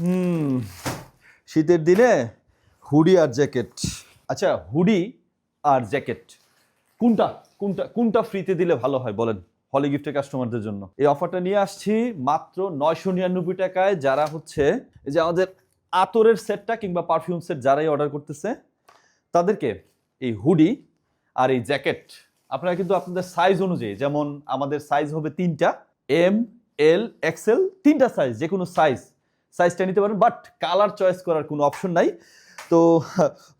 হুম, শীতের দিনে হুডি আর জ্যাকেট। আচ্ছা হুডি আর জ্যাকেট, কোনটা কোনটা কোনটা ফ্রিতে দিলে ভালো হয় বলেন, হলি গিফটের কাস্টমারদের জন্য? এই অফারটা নিয়ে আসছি মাত্র নয়শো নিরানব্বই টাকায় যারা হচ্ছে, এই যে আমাদের আতরের সেটটা কিংবা পারফিউম সেট যারাই অর্ডার করতেছে, তাদেরকে এই হুডি আর এই জ্যাকেট, আপনারা কিন্তু আপনাদের সাইজ অনুযায়ী, যেমন আমাদের সাইজ হবে তিনটা এম এল এক্সেল তিনটা সাইজ যে কোনো সাইজ সাইজটা নিতে পারেন বাট কালার চয়েস করার কোনো অপশন নাই। তো,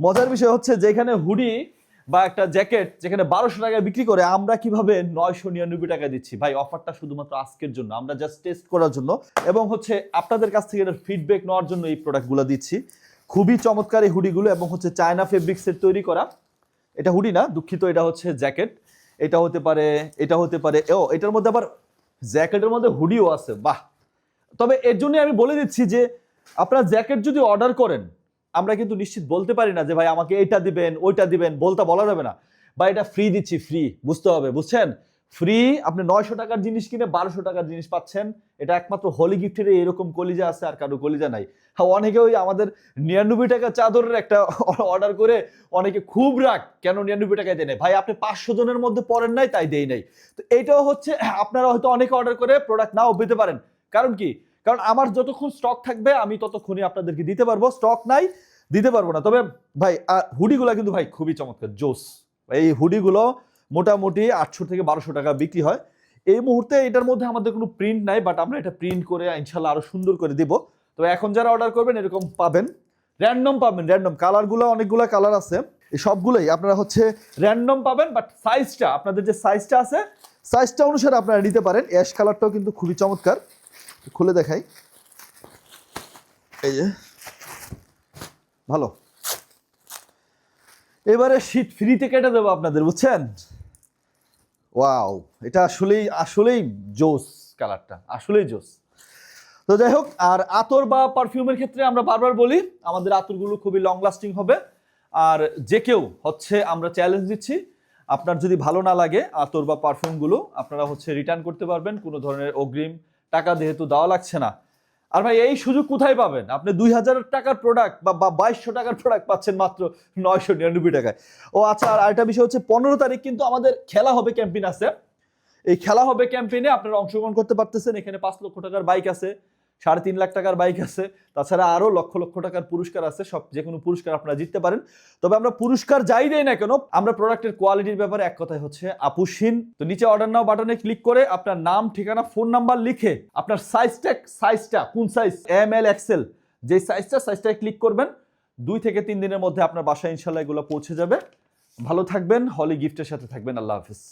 মজার বিষয় হচ্ছে যেখানে হুডি বা একটা জ্যাকেট যেখানে বারোশো টাকায় বিক্রি করে, আমরা কীভাবে নয়শো নিরানব্বই টাকা দিচ্ছি? ভাই অফারটা শুধুমাত্র আজকের জন্য। আমরা জাস্ট টেস্ট করার জন্য। এবং হচ্ছে আপনাদের কাছ থেকে এটার ফিডব্যাক নেওয়ার জন্য এই প্রোডাক্টগুলো দিচ্ছি। খুবই চমৎকার এই হুডিগুলো এবং হচ্ছে চায়না ফেব্রিক্সের তৈরি করা। এটা হুডি না, দুঃখিত, এটা হচ্ছে জ্যাকেট এটা হতে পারে, এটা হতে পারে, ও, এটার মধ্যে আবার জ্যাকেটের মধ্যে হুডিও আছে। বাহ! তবে এর জন্য আমি বলে দিচ্ছি যে আপনার জ্যাকেট যদি অর্ডার করেন, আমরা কিন্তু নিশ্চিত বলতে পারি না যে ভাই আমাকে এটা দিবেন, ওইটা দিবেন, বলতে বলা যাবে না। বা এটা ফ্রি দিচ্ছি ফ্রি বুঝতে হবে, বুঝছেন? ফ্রি আপনি নয়শো টাকার জিনিস কিনে বারোশো টাকার জিনিস পাচ্ছেন। এটা একমাত্র হলি গিফটের এরকম কলিজা আছে, আর কারও কলিজা নাই। হ্যাঁ অনেকে ওই আমাদের নিরানব্বই টাকা চাদরের একটা অর্ডার করে অনেকে খুব রাগ, কেন নিরানব্বই টাকায় দেয় নাই? ভাই, আপনি পাঁচশো জনের মধ্যে পড়েন নাই, তাই দেই নাই। তো এইটাও হচ্ছে, আপনারা হয়তো অনেকে অর্ডার করে প্রোডাক্ট নাও পেতে পারেন। কারণ কি? কারণ আমার যতক্ষণ স্টক থাকবে, আমি ততক্ষণই আপনাদেরকে দিতে পারব। স্টক নাই, দিতে পারব না। তবে ভাই হুডিগুলো কিন্তু ভাই খুবই চমৎকার, জোস। এই হুডিগুলো মোটামুটি আটশো থেকে বারোশো টাকা বিক্রি হয়। এই মুহূর্তে এটার মধ্যে আমাদের কোনো প্রিন্ট নাই বাট আমরা এটা প্রিন্ট করে ইনশাল্লাহ আরও সুন্দর করে দিব। তবে এখন যারা অর্ডার করবেন, এরকম পাবেন। র্যান্ডম পাবেন র্যান্ডম কালারগুলো অনেকগুলো কালার আছে। এই সবগুলোই আপনারা হচ্ছে র্যান্ডম পাবেন বাট সাইজটা আপনাদের যে সাইজটা আছে সাইজটা অনুসারে আপনারা নিতে পারেন। অ্যাশ কালারটাও কিন্তু খুবই চমৎকার। খুলে দেখাই। এই যে। ভালো। এবারে শীত ফ্রিতে কেটে দেবো আপনাদের বুঝছেন? ওয়াও এটা আসলেই আসলেই জোস কালারটা আসলেই জোস। তো যাই হোক আর আতর বা পারফিউমের ক্ষেত্রে আমরা বারবার বলি আমাদের আতরগুলো খুবই লং লাস্টিং হবে। আর যে কেউ হচ্ছে আমরা চ্যালেঞ্জ দিচ্ছি আপনার যদি ভালো না লাগে আতর বা পারফিউমগুলো আপনারা হচ্ছে রিটার্ন করতে পারবেন। কোনো ধরনের অগ্রিম টাকা যেহেতু দেওয়া লাগছে না। আর ভাই, এই সুযোগ কোথায় পাবেন? আপনি দুই হাজার টাকার প্রোডাক্ট বা বাইশশো টাকার প্রোডাক্ট পাচ্ছেন মাত্র নয়শো নিরানব্বই টাকায়। ও আচ্ছা আর আরেকটা বিষয় হচ্ছে, পনেরো তারিখ কিন্তু আমাদের খেলা হবে ক্যাম্পেইন আছে। এই খেলা হবে ক্যাম্পেইনে আপনারা অংশগ্রহণ করতে পারতেছেন, এখানে পাঁচ লক্ষ টাকার বাইক আছে। সাড়ে তিন লাখ টাকার বাইক আছে। তাছাড়া আরও লক্ষ লক্ষ টাকার পুরস্কার আছে। সব যে কোনো পুরস্কার আপনারা জিততে পারেন। তবে আমরা পুরস্কার যাই দেই না কেন, আমরা প্রোডাক্টের কোয়ালিটির ব্যাপারে এক কথায় হচ্ছে আপুসীন। তো নিচে অর্ডার নাও বাটনে ক্লিক করে আপনার নাম, ঠিকানা ফোন নাম্বার লিখে আপনার সাইজটা সাইজটা কোন সাইজ এম এল এক্সেল যে সাইজটা সাইজটায় ক্লিক করবেন। দুই থেকে তিন দিনের মধ্যে আপনার বাসায় ইনশাল্লাহ এগুলো পৌঁছে যাবে। ভালো থাকবেন, হলি গিফটের সাথে থাকবেন। আল্লাহ হাফিজ।